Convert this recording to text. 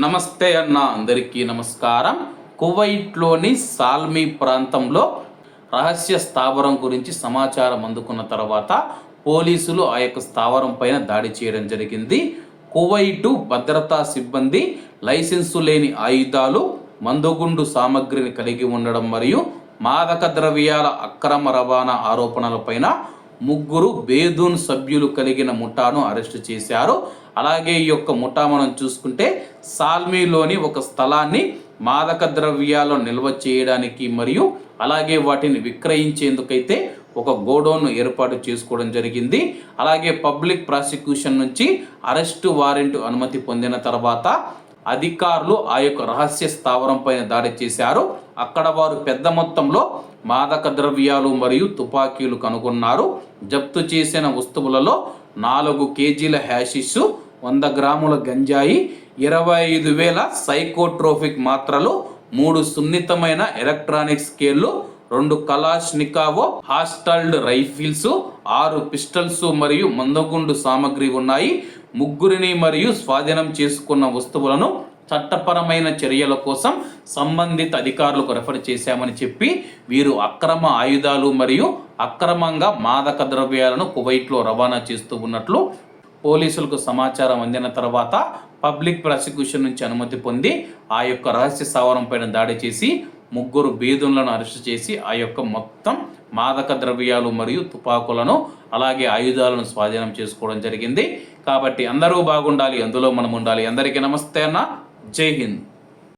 నమస్తే అన్న అందరికీ నమస్కారం. కువైట్లోని సాల్మీ ప్రాంతంలో రహస్య స్థావరం గురించి సమాచారం అందుకున్న తర్వాత పోలీసులు ఆ యొక్క స్థావరం పైన దాడి చేయడం జరిగింది. కువైటు భద్రతా సిబ్బంది లైసెన్సు లేని ఆయుధాలు మందుగుండు సామగ్రిని కలిగి ఉండడం మరియు మాదక ద్రవ్యాల అక్రమ రవాణా ఆరోపణలపైన ముగ్గురు బేదూన్ సభ్యులు కలిగిన ముఠాను అరెస్టు చేశారు. అలాగే ఈ యొక్క ముఠా మనం చూసుకుంటే సాల్మీలోని ఒక స్థలాన్ని మాదక ద్రవ్యాలు నిల్వ చేయడానికి మరియు అలాగే వాటిని విక్రయించేందుకైతే ఒక గోడౌన్ ఏర్పాటు చేసుకోవడం జరిగింది. అలాగే పబ్లిక్ ప్రాసిక్యూషన్ నుంచి అరెస్టు వారెంట్ అనుమతి పొందిన తర్వాత అధికారులు ఆ యొక్క రహస్య స్థావరం పైన దాడి చేశారు. అక్కడ వారు పెద్ద మొత్తంలో మాదక ద్రవ్యాలు మరియు తుపాకీలు కనుగొన్నారు. జప్తు చేసిన వస్తువులలో నాలుగు కేజీల హ్యాషిష్ వంద గ్రాముల గంజాయి ఇరవై ఐదు వేల సైకోట్రోఫిక్ మాత్రలు మూడు సున్నితమైన ఎలక్ట్రానిక్ స్కేళ్ళు రెండు కలాష్నికావో హాస్టల్డ్ రైఫిల్స్ ఆరు పిస్టల్స్ మరియు మందగుండు సామగ్రి ఉన్నాయి. ముగ్గురిని మరియు స్వాధీనం చేసుకున్న వస్తువులను చట్టపరమైన చర్యల కోసం సంబంధిత అధికారులకు రెఫర్ చేశామని చెప్పి వీరు అక్రమ ఆయుధాలు మరియు అక్రమంగా మాదక ద్రవ్యాలను కువైట్లో రవాణా చేస్తూ ఉన్నట్లు పోలీసులకు సమాచారం అందిన తర్వాత పబ్లిక్ ప్రాసిక్యూషన్ నుంచి అనుమతి పొంది ఆ యొక్క రహస్య స్థావరం పైన దాడి చేసి ముగ్గురు బీదులను అరెస్ట్ చేసి ఆ యొక్క మొత్తం మాదక ద్రవ్యాలు మరియు తుపాకులను అలాగే ఆయుధాలను స్వాధీనం చేసుకోవడం జరిగింది. కాబట్టి అందరూ బాగుండాలి అందులో మనం ఉండాలి. అందరికీ నమస్తే అన్న. జై హింద్.